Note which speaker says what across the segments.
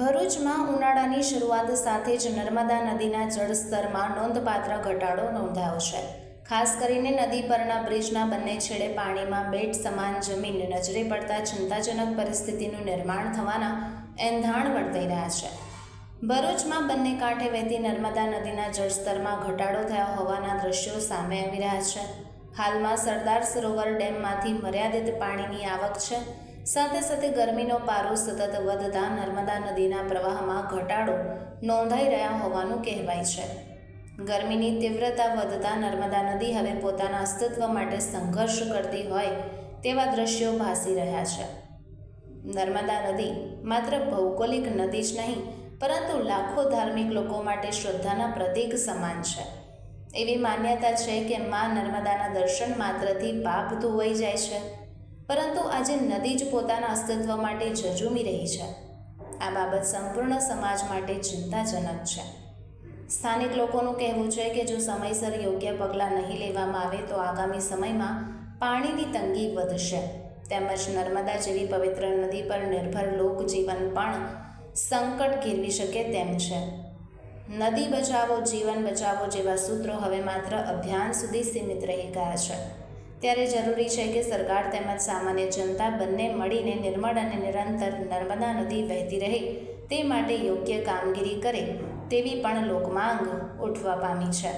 Speaker 1: ભરૂચમાં ઉનાળાની શરૂઆત સાથે જ નર્મદા નદીના જળસ્તરમાં નોંધપાત્ર ઘટાડો નોંધાયો છે. ખાસ કરીને નદી પરના બ્રિજના બંને છેડે પાણીમાં બેટ સમાન જમીન નજરે પડતા ચિંતાજનક પરિસ્થિતિનું નિર્માણ થવાના એંધાણ વર્તાઈ રહ્યા છે. ભરૂચમાં બંને કાંઠે વહેતી નર્મદા નદીના જળસ્તરમાં ઘટાડો થયા હોવાના દ્રશ્યો સામે આવી રહ્યા છે. હાલમાં સરદાર સરોવર ડેમમાંથી મર્યાદિત પાણીની આવક છે. સાથે સાથે ગરમીનો પારો સતત વધતા નર્મદા નદીના પ્રવાહમાં ઘટાડો નોંધાઈ રહ્યા હોવાનું કહેવાય છે. ગરમીની તીવ્રતા વધતા નર્મદા નદી હવે પોતાના અસ્તિત્વ માટે સંઘર્ષ કરતી હોય તેવા દ્રશ્યો ભાસી રહ્યા છે. નર્મદા નદી માત્ર ભૌગોલિક નદી જ નહીં, પરંતુ લાખો ધાર્મિક લોકો માટે શ્રદ્ધાના પ્રતીક સમાન છે. એવી માન્યતા છે કે માં નર્મદાના દર્શન માત્રથી પાપ ધોવાઈ જાય છે. પરંતુ આજે નદી જ પોતાના અસ્તિત્વ માટે ઝઝૂમી રહી છે. આ બાબત સંપૂર્ણ સમાજ માટે ચિંતાજનક છે. સ્થાનિક લોકોનું કહેવું છે કે જો સમયસર યોગ્ય પગલાં નહીં લેવામાં આવે તો આગામી સમયમાં પાણીની તંગી વધશે. તેમજ નર્મદા જેવી પવિત્ર નદી પર નિર્ભર લોકજીવન પણ સંકટ ઘેરવી શકે તેમ છે. નદી બચાવો, જીવન બચાવો જેવા સૂત્રો હવે માત્ર અભિયાન સુધી સીમિત રહી ગયા છે. ત્યારે જરૂરી છે કે સરકાર તેમજ સામાન્ય જનતા બંને મળીને નિર્મળ અને નિરંતર નર્મદા નદી વહેતી રહે, તે માટે યોગ્ય કામગીરી કરે તેવી પણ લોકમાંગ ઉઠવા પામી છે.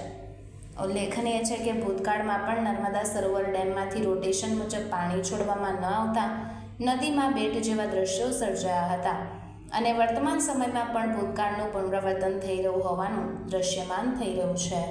Speaker 1: ઉલ્લેખનીય છે કે ભૂતકાળમાં પણ નર્મદા સરોવર ડેમમાંથી રોટેશન મુજબ પાણી છોડવામાં ન આવતા નદીમાં બેટ જેવા દ્રશ્યો સર્જાયા હતા અને વર્તમાન સમયમાં પણ ભૂતકાળનું પુનરાવર્તન થઈ રહ્યું હોવાનું દ્રશ્યમાન થઈ રહ્યું છે.